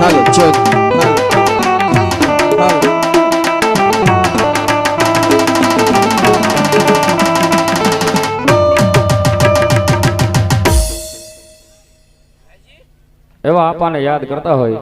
હાલ હાલ. એવા આપાને યાદ કરતા હોય.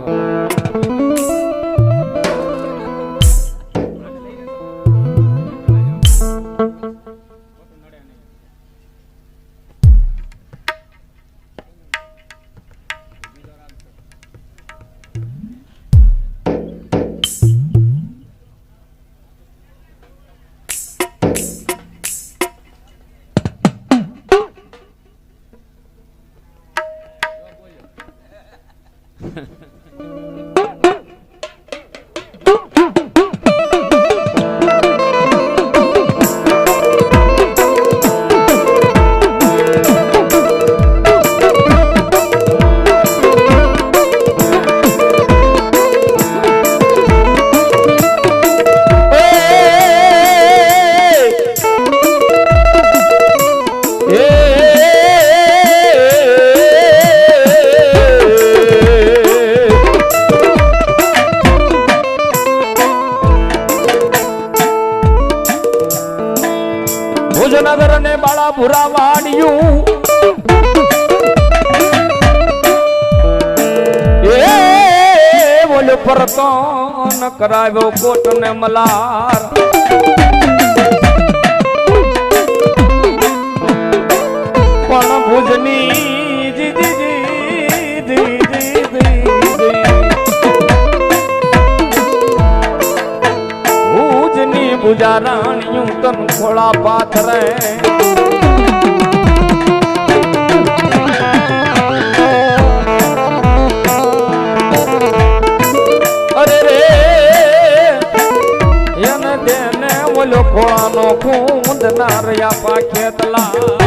ભુજનગર ને બાળા ભૂરા વાણિયું એ બોલ પરતો ન કરાવ્યો કોટ ને મલાર. રાણિયું તન ખોળા પાથરે અરે રે એને દેને ઓલો ખોળાનો ખૂંદ ના રહ્યા પાખેતલા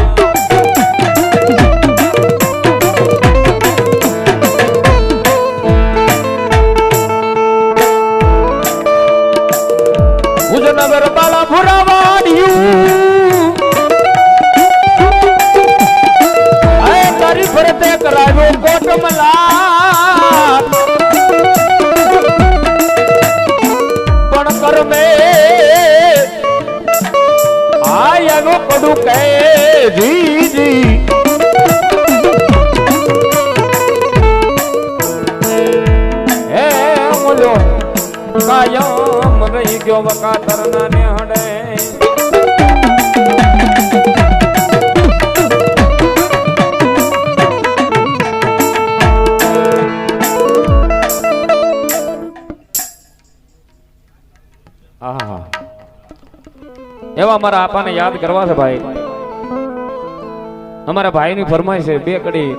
જી જી હે ગયો વકાતર ના નેહડે આહા. એવા અમારા આપાને યાદ કરવા છે ભાઈ. અમારા ભાઈની ફરમાઈ છે, બે કડી.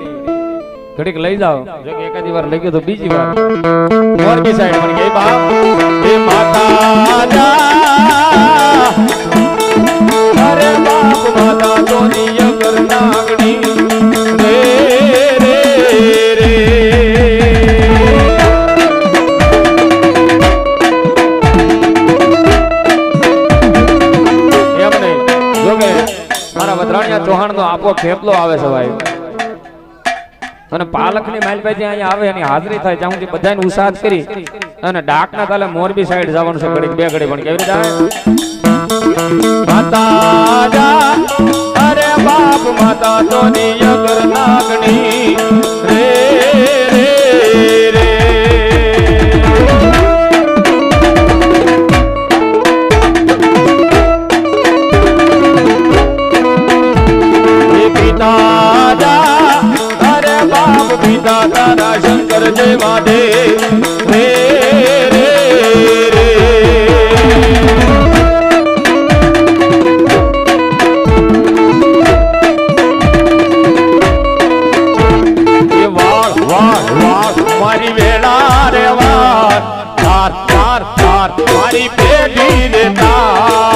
ઘડીક લઈ જાઓ. જો કે એકાદી વાર લઈ ગયો તો બીજી વાર. મોરબી સાઈડ મને કે બાપ એ માતા અરે બાપ માતા તોની નો થેપલો આવે છે ભાઈ. અને પાલકની માઇલ પાસે અહીંયા આવે, એની હાજરી થાય ત્યાં સુધી બધાને ઉત્સાહ કરી અને ડાકના તાલે મોરબી સાઈડ જવાનું છે ઘડી બે ઘડી પણ. કેવી રીતે? માતા અરે બાપ માતા તો નિયગર નાગણી તારા શંકર જય દે રે રે રે. વાળ વાળ વાળ, મારી તાર તાર મારી પેઢી રે તાર.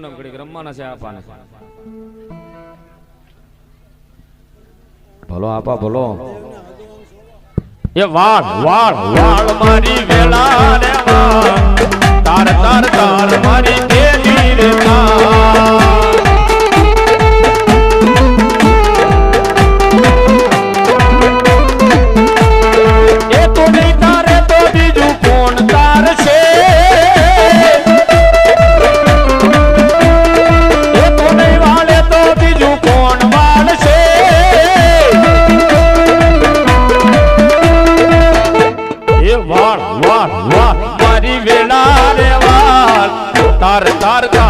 એમને ઘડીક રમવાના છે આપાને ભલો આપા ભલો. એ વાળ વાળ વાળ મારી વેલા રે વાળ તાર તાર તાર મારી દેવી રે તાર பாருக்கா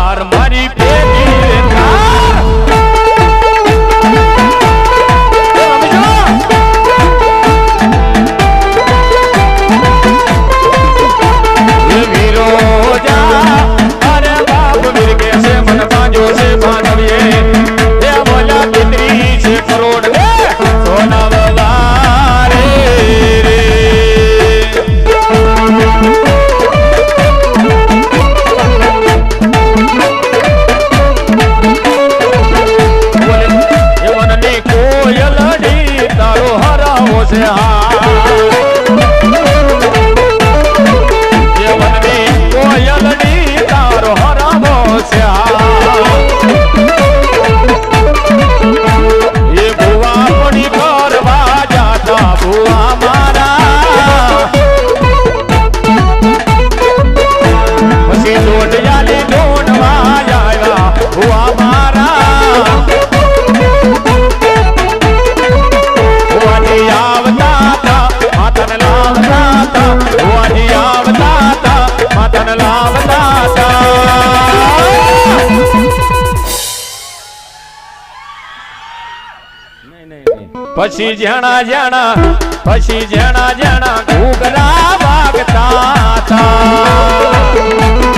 પછી જણા જણા પછી જણા જણા ઘૂઘરા વાગતા હતા.